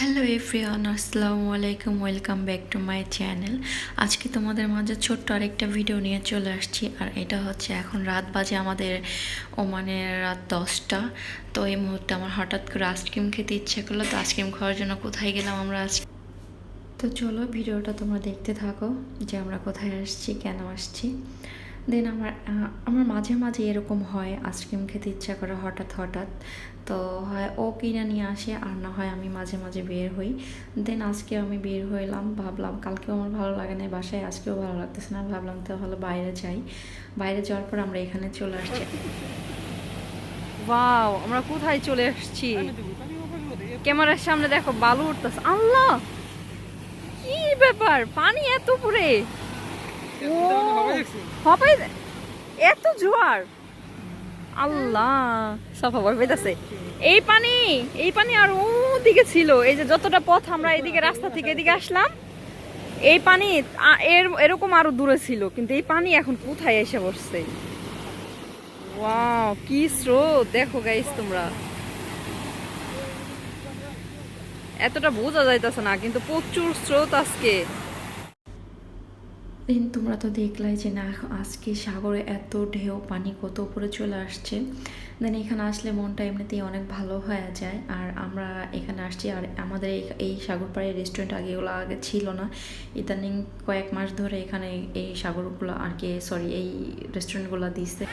Hello everyone আসসালামু আলাইকুম welcome back to my channel আজকে তোমাদের মাঝে ছোট্ট আরেকটা ভিডিও নিয়ে চলে আসছি, আর এটা হচ্ছে এখন রাত বাজে আমাদের ওমানের রাত দশটা। তো এই মুহূর্তে আমার হঠাৎ করে আইসক্রিম খেতে ইচ্ছে করল, তো আইসক্রিম খাওয়ার জন্য কোথায় গেলাম আমরা আজকে? তো চলো ভিডিওটা তোমরা দেখতে থাকো যে আমরা কোথায় আসছি, কেন আসছি। দেন আমার আমার মাঝে মাঝে এরকম হয় আইসক্রিম খেতে ইচ্ছা করে হঠাৎ হঠাৎ। তো হয় ও কিনে নিয়ে আসে আর না হয় আমি মাঝে মাঝে বের হই। দেন আজকে আমি বের হইলাম ভাবলাম কালকেও আমার ভালো লাগে না বাসায় আজকেও ভালো লাগতেছে না ভাবলাম তো ভালো বাইরে যাই। বাইরে যাওয়ার পর আমরা এখানে চলে আসছি। ওয়াও আমরা কোথায় চলে আসছি? ক্যামেরার সামনে দেখো বালু উঠতেছে। আল্লাহ! কি ব্যাপার? পানি এত উপরে! ও, এত জোয়ার। আল্লাহ এই পানি এই পানি আর ছিল। এই যে যতটা পথ আমরা এদিকে রাস্তা থেকে এদিকে আসলাম, এই পানি এর, এরকম আরও দূরে ছিল। কিন্তু এই পানি এখন কোথায় এসে বসছে ওয়াও, কি স্রোত। দেখো গাইস তোমরা। এতটা বোঝা যাইতেছে না, কিন্তু প্রচুর স্রোত আজকে। দেন তোমরা তো দেখলাই যে না আজকে সাগরে এত ঢেউ পানি কত উপরে চলে আসছে। দেন এখানে আসলে মনটা এমনিতেই অনেক ভালো হয়ে যায়। আর আমরা এখানে আসছি আর আমাদের এই এই সাগর পাড়ের রেস্টুরেন্ট আগে এগুলো আগে ছিল না। ইদানিং কয়েক মাস ধরে এখানে এই সাগরগুলো আর কি সরি এই রেস্টুরেন্টগুলো দিচ্ছে।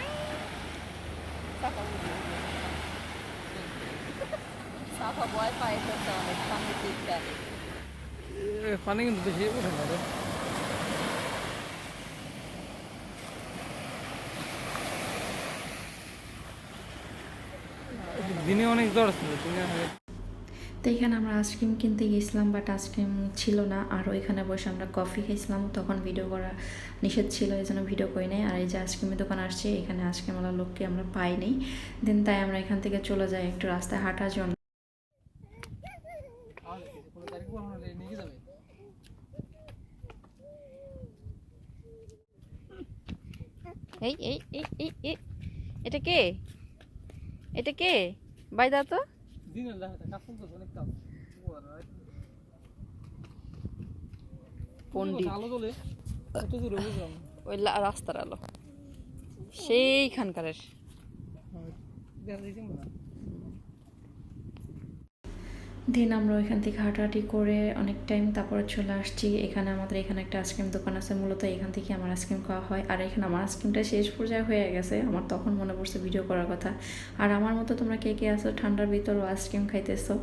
পানি কিন্তু বেশি দিনে অনেক জ্বর ছিল তো এখানে আমরা আইসক্রিম কিনতে গেছিলাম বাট আইসক্রিম ছিল না। আর ওইখানে বসে আমরা কফি খেয়েছিলাম তখন ভিডিও করা নিষেধ ছিল এই জন্য ভিডিও করি নাই। আর এই যে আইসক্রিমের দোকান আসছে এখানে আইসক্রিমওয়ালা লোককে আমরা পাই পাইনি দেন তাই আমরা এখান থেকে চলে যাই একটু রাস্তায় হাঁটার জন্য। এই এই। এটা কে? এটা কে? বাইদা তো। দিনের অনেক পন্ডিত আলো জ্বলে? কত দূরে বুঝলাম ওই রাস্তার আলো। সেইখানকারের। হ্যাঁ, না দেন আমরা ওইখান থেকে হাঁটাহাঁটি করে অনেক টাইম তারপরে চলে আসছি। এখানে আমাদের এখানে একটা আইসক্রিম দোকান আছে, মূলত এখান থেকে আমার আইসক্রিম খাওয়া হয়। আর এখানে আমার আইসক্রিমটা শেষ পর্যায়ে হয়ে গেছে, আমার তখন মনে পড়ছে ভিডিও করার কথা। আর আমার মতো তোমরা কে কে আছো, ঠান্ডার ভিতরও আইসক্রিম খাইতেছো?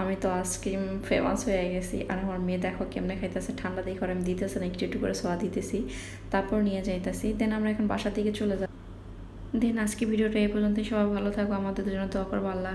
আমি তো আইসক্রিম ফেমাস হয়ে গেছি। আর আমার মেয়ে দেখো কেমনে খাইতেছে, ঠান্ডা দেখে আমি দিতেছে না, একটু একটু করে সোয়া দিতেছি। তারপর নিয়ে যাইতেছি। দেন আমরা এখন বাসা থেকে চলে যাব দেন আজকে ভিডিওটা এই পর্যন্তই। সবাই ভালো থাকো, আমাদের জন্য দোয়া করব আল্লাহ।